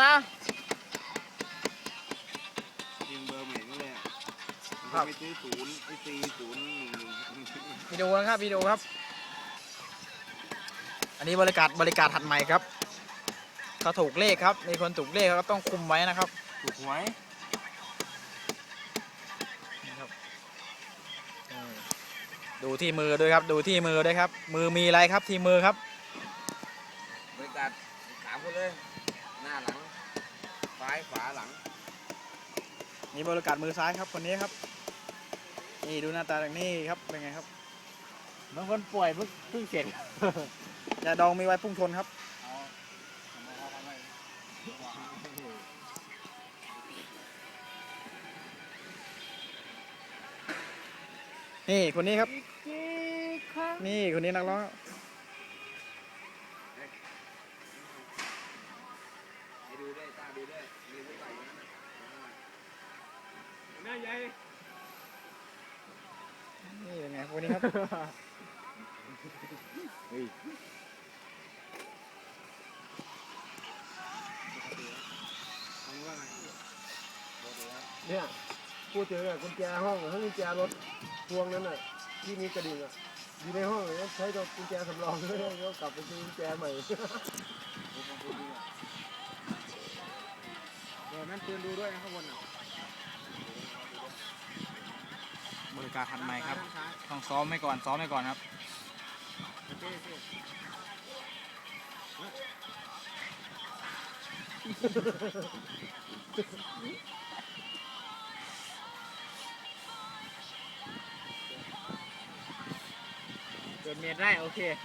ตายิงเบอร์เหม็นเลยอะครับไปซื้อศูนย์ไอซีศูนย์หนึ่งหนึ่งวิดีโอนะครับวิดีโอครับ อันนี้บริการบริการถัดใหม่ครับเขาถูกเลขครับ มีคนถูกเลขเขาก็ต้องคุมไว้นะครับ ถูกหวยนี่ครับเออดูที่มือด้วยครับ ดูที่มือด้วยครับ มือมีอะไรครับที่มือครับบริการสามคนเลยหน้าหลังซ้ายขวาหลังนี่บริการมือซ้ายครับคนนี้ครับ นี่ดูหน้าตาอย่างนี้ครับเป็นไงครับบางคนป่วยเพิ่งเพิ่งเสร็จยาดองมีไว้พุ่งชนครับนี่คนนี้ครับ นี่คนนี้นักร้อง ดูด้วยตาดูด้วยดูไม่ไหวนะหน้าใหญ่นี่เป็นไงคนนี้ครับเนี่ยพูดถึงอะกุญแจห้องทั้งกุญแจรถพวงนั้นน่ะที่มีกระดิ่งอะอยู่ในห้องเลยใช้ตัวกุญแจสำรองไม่ได้ก็กลับไปซื้อกุญแจใหม่เดี๋ยว นั้นปืนดูด้วยนะข้างบนอะบริการทันใหม่ครับต้องซ้อมไว้ก่อน ซ้อมไว้ก่อนครับเกิดเมตรได้โอเคน